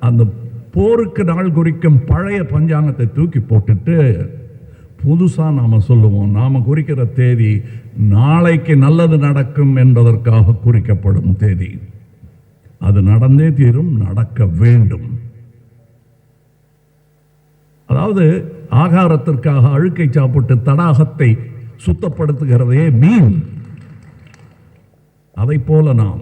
அந்த போருக்கு நாள் குறிக்கும் பழைய பஞ்சாங்கத்தை தூக்கி போட்டுட்டு புதுசாக நாம் சொல்லுவோம். நாம் குறிக்கிற தேதி நாளைக்கு நல்லது நடக்கும் என்பதற்காக குறிக்கப்படும் தேதி. அது நடந்தே தீரும் நடக்க வேண்டும். அதாவது ஆகாரத்திற்காக அழுக்கை சாப்பிட்டு தடாகத்தை சுத்தப்படுத்துகிறதே மீன். அதை போல நாம்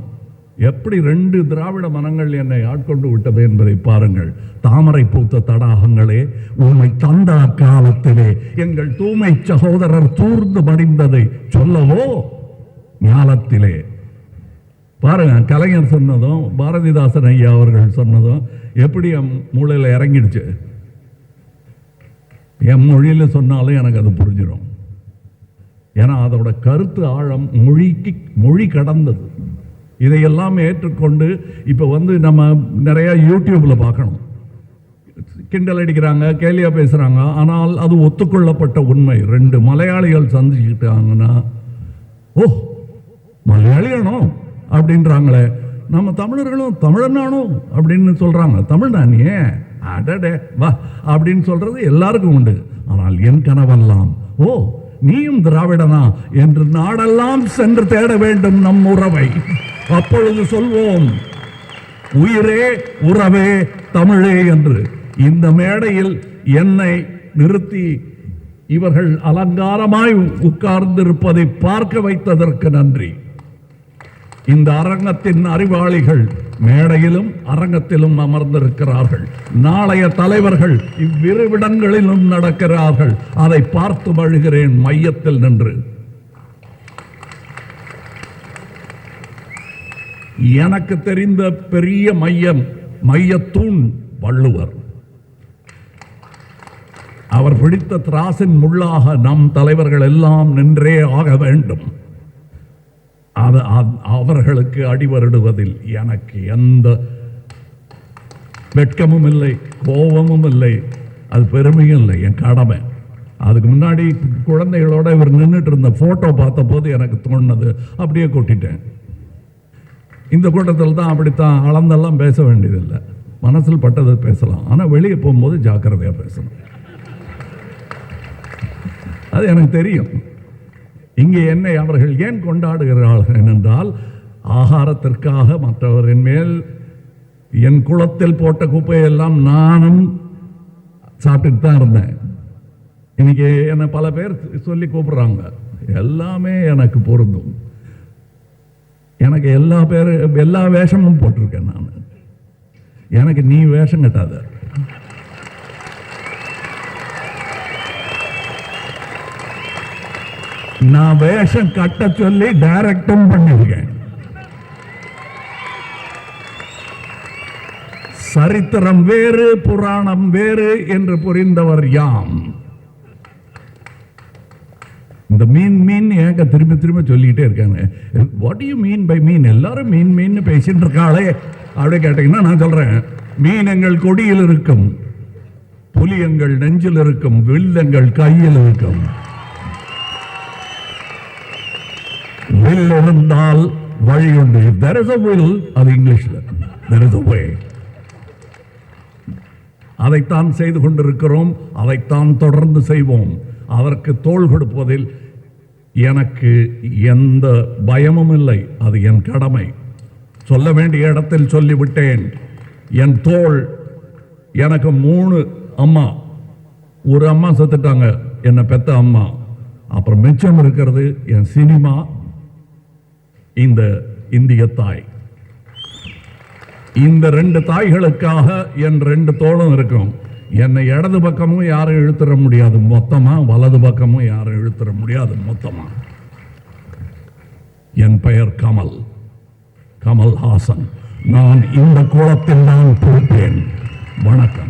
எப்படி ரெண்டு திராவிட மனங்கள் என்னை ஆட்கொண்டு விட்டது என்பதை பாருங்கள். தாமரை பூத்த தடாகங்களே உண்மை தந்த காலத்திலே எங்கள் தூய்மை சகோதரர் தூர்ந்து மடிந்ததை சொல்லவோ? ஞாலத்திலே பாருங்க கலைஞர் சொன்னதும் பாரதிதாசன் ஐயா அவர்கள் சொன்னதும் எப்படி என் மூளையில் இறங்கிடுச்சு? என் மொழியில் சொன்னாலும் எனக்கு அது புரிஞ்சிடும் ஏன்னா அதோட கருத்து ஆழம் மொழிக்கு மொழி கடந்தது. இதையெல்லாம் ஏற்றுக்கொண்டு இப்போ வந்து நம்ம நிறையா யூடியூப்பில் பார்க்கணும். கிண்டல் அடிக்கிறாங்க கேலியாக பேசுகிறாங்க ஆனால் அது ஒத்துக்கொள்ளப்பட்ட உண்மை. ரெண்டு மலையாளிகள் சந்திச்சுக்கிட்டாங்கன்னா ஓ மலையாளியானோ அப்படின்றாங்களே. நம்ம தமிழர்களும் தமிழனானோ அப்படின்னு சொல்கிறாங்க தமிழ்நானியே அடடே வா அப்படின்னு சொல்கிறது எல்லாருக்கும் உண்டு. ஆனால் என் கனவெல்லாம் ஓ நீயும் திராவிடனா என்று நாடெல்லாம் சென்று தேட வேண்டும் நம் உறவை. அப்பொழுது சொல்வோம் உயிரே உறவே தமிழே என்று. இந்த மேடையில் என்னை நிறுத்தி இவர்கள் அலங்காரமாய் உட்கார்ந்திருப்பதை பார்க்க வைத்ததற்கு நன்றி. இந்த அரங்கத்தின் அறிவாளிகள் மேடையிலும் அரங்கத்திலும் அமர்ந்திருக்கிறார்கள். நாளைய தலைவர்கள் இவ்விருவிடங்களிலும் நடக்கிறார்கள். அதை பார்த்து வழுகிறேன் மையத்தில் நின்று. எனக்கு தெரிந்த பெரிய மையம் மையத்தூண் வள்ளுவர். அவர் பிடித்த திராசின் முள்ளாக நம் தலைவர்கள் எல்லாம் நின்றே ஆக வேண்டும். அது அவர்களுக்கு அடிவருடுவதில் எனக்கு எந்த வெட்கமும் இல்லை கோபமும் இல்லை. அது பெருமையும் இல்லை என் கடமை. அதுக்கு முன்னாடி குழந்தைகளோட இவர் நின்றுட்டு இருந்த போட்டோ பார்த்த போது எனக்கு தோணுனது அப்படியே கொட்டிட்டேன். இந்த கூட்டத்தில் தான் அப்படித்தான் அளந்தெல்லாம் பேச வேண்டியதில்லை. மனசில் பட்டதை பேசலாம். ஆனால் வெளியே போகும்போது ஜாக்கிரதையாக பேசணும். அது எனக்கு தெரியும். இங்கே என்னை அவர்கள் ஏன் கொண்டாடுகிறார்கள் என்றால் ஆகாரத்திற்காக மற்றவரின் மேல் என் குளத்தில் போட்ட குப்பையெல்லாம் நானும் சாப்பிட்டுட்டு தான் இருந்தேன். இன்னைக்கு என்னை பல பேர் சொல்லி கூப்பிடுறாங்க. எல்லாமே எனக்கு பொருந்தும். எனக்கு எல்லா பேர் எல்லா வேஷமும் போட்டிருக்கேன் நான். எனக்கு நீ வேஷம் கட்டாத. நான் வேஷம் கட்ட சொல்லி டைரக்டும் பண்ணியிருக்கேன். சரித்திரம் வேறு புராணம் வேறு என்று புரிந்தவர் யாம்? இந்த மீன் மீன் ஏங்க திரும்ப திரும்ப சொல்லிக்கிட்டே இருக்காங்க. What you mean by mean எல்லாரும் மீன் மீன் பேசிட்டு இருக்காளே. அப்படி கேட்டீங்கன்னா நான் சொல்றேன். மீன் எங்கள் கொடியில் இருக்கும் புலி எங்கள் நெஞ்சில் இருக்கும் வில் எங்கள் கையில் இருக்கும். வில் இருந்தால் வழி உண்டு. தெர் இஸ் அ வில் அது இங்கிலீஷ்ல. தெர் இஸ் அ வே அதைத்தான் செய்து கொண்டிருக்கிறோம். அதைத்தான் தொடர்ந்து செய்வோம். அதற்கு தோள் கொடுப்பதில் எனக்கு எந்த பயமும் இல்லை. அது என் கடமை. சொல்ல வேண்டிய இடத்தில் சொல்லிவிட்டேன். என் தோள் எனக்கு மூணு அம்மா. ஒரு அம்மா செத்துட்டாங்க. என்னை பெத்த அம்மா. அப்புறம் மிச்சம் இருக்கிறது என் சினிமா. இந்த இந்திய தாய். இந்த ரெண்டு தாய்களுக்காக என் ரெண்டு தோளும் இருக்கும். என்னை இடது பக்கமும் யாரும் இழுத்துற முடியாது. மொத்தமாக வலது பக்கமும் யாரும் இழுத்துற முடியாது. மொத்தமாக என் பெயர் கமல். கமல் ஹாசன் நான் இந்த கோலத்தில் தான் பொறுப்பேன். வணக்கம்.